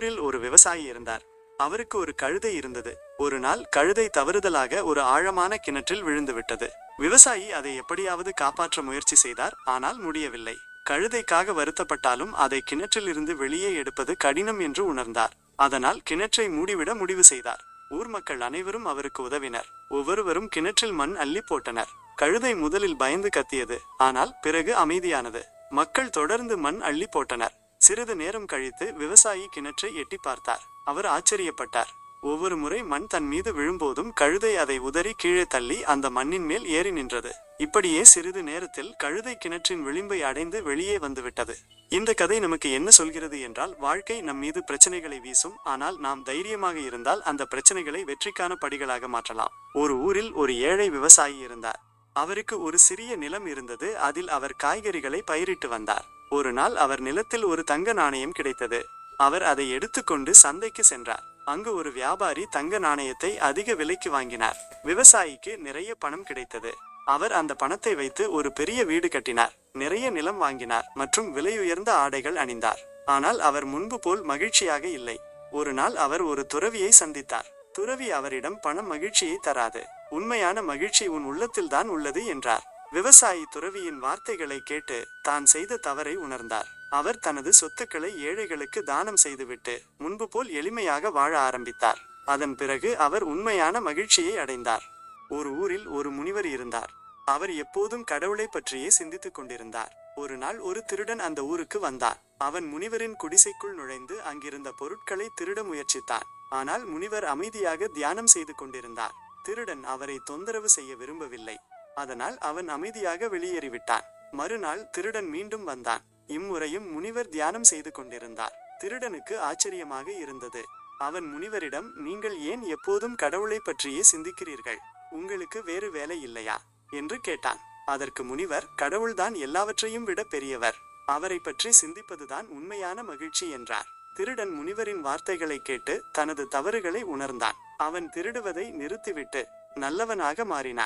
ஊரில் ஒரு விவசாயி இருந்தார். அவருக்கு ஒரு கழுதை இருந்தது. ஒரு நாள் கழுதை தவறுதலாக ஒரு ஆழமான கிணற்றில் விழுந்து விட்டது. விவசாயி அதை எப்படியாவது காப்பாற்ற முயற்சி செய்தார் ஆனால் முடியவில்லை. கழுதைக்காக வருத்தப்பட்டாலும் அதை கிணற்றிலிருந்து வெளியே எடுப்பது கடினம் என்று உணர்ந்தார். அதனால் கிணற்றை மூடிவிட முடிவு செய்தார். ஊர் மக்கள் அனைவரும் அவருக்கு உதவினர். ஒவ்வொருவரும் கிணற்றில் மண் அள்ளி போட்டனர். கழுதை முதலில் பயந்து கத்தியது ஆனால் பிறகு அமைதியானது. மக்கள் தொடர்ந்து மண் அள்ளி போட்டனர். சிறிது நேரம் கழித்து விவசாயி கிணற்றை எட்டி பார்த்தார். அவர் ஆச்சரியப்பட்டார். ஒவ்வொரு முறை மண் தன் மீது விழும்போதும் கழுதை அதை உதறி கீழே தள்ளி அந்த மண்ணின் மேல் ஏறி நின்றது. இப்படியே சிறிது நேரத்தில் கழுதை கிணற்றின் விளிம்பை அடைந்து வெளியே வந்துவிட்டது இந்த கதை நமக்கு என்ன சொல்கிறது என்றால் வாழ்க்கை நம் மீது பிரச்சனைகளை வீசும் ஆனால் நாம் தைரியமாக இருந்தால் அந்த பிரச்சனைகளை வெற்றிக்கான படிகளாக மாற்றலாம். ஒரு ஊரில் ஒரு ஏழை விவசாயி இருந்தார். அவருக்கு ஒரு சிறிய நிலம் இருந்தது அதில் அவர் காய்கறிகளை பயிரிட்டு வந்தார். ஒரு நாள் அவர் நிலத்தில் ஒரு தங்க நாணயம் கிடைத்தது. அவர் அதை எடுத்துக்கொண்டு சந்தைக்கு சென்றார். அங்கு ஒரு வியாபாரி தங்க நாணயத்தை அதிக விலைக்கு வாங்கினார். விவசாயிக்கு நிறைய பணம் கிடைத்தது. அவர் அந்த பணத்தை வைத்து ஒரு பெரிய வீடு கட்டினார். நிறைய நிலம் வாங்கினார் மற்றும் விலையுயர்ந்த ஆடைகள் அணிந்தார். ஆனால் அவர் முன்பு போல் மகிழ்ச்சியாக இல்லை. ஒரு நாள் அவர் ஒரு துறவியை சந்தித்தார். துறவி அவரிடம் பணம் மகிழ்ச்சியை தராது. உண்மையான மகிழ்ச்சி உன் உள்ளத்தில்தான் உள்ளது என்றார். விவசாயி துறவியின் வார்த்தைகளை கேட்டு தான் செய்த தவறை உணர்ந்தார். அவர் தனது சொத்துக்களை ஏழைகளுக்கு தானம் செய்துவிட்டு முன்பு போல் எளிமையாக வாழ ஆரம்பித்தார். அதன் பிறகு அவர் உண்மையான மகிழ்ச்சியை அடைந்தார். ஒரு ஊரில் ஒரு முனிவர் இருந்தார். அவர் எப்போதும் கடவுளை பற்றியே சிந்தித்துக் கொண்டிருந்தார். ஒரு நாள் ஒரு திருடன் அந்த ஊருக்கு வந்தான். அவன் முனிவரின் குடிசைக்குள் நுழைந்து அங்கிருந்த பொருட்களை திருட முயற்சித்தான். ஆனால் முனிவர் அமைதியாக தியானம் செய்து கொண்டிருந்தார். திருடன் அவரை தொந்தரவு செய்ய விரும்பவில்லை. அதனால் அவன் அமைதியாக வெளியேறிவிட்டான். மறுநாள் திருடன் மீண்டும் வந்தான். இம்முறையும் முனிவர் தியானம் செய்து கொண்டிருந்தார். திருடனுக்கு ஆச்சரியமாக இருந்தது. அவன் முனிவரிடம் நீங்கள் ஏன் எப்போதும் கடவுளை பற்றியே சிந்திக்கிறீர்கள்? உங்களுக்கு வேறு வேலை இல்லையா? என்று கேட்டான். அதற்கு முனிவர் கடவுள்தான் எல்லாவற்றையும் விட பெரியவர். அவரை பற்றி சிந்திப்பதுதான் உண்மையான மகிழ்ச்சி என்றார். திருடன் முனிவரின் வார்த்தைகளை கேட்டு தனது தவறுகளை உணர்ந்தான். அவன் திருடுவதை நிறுத்திவிட்டு நல்லவனாக மாறினான்.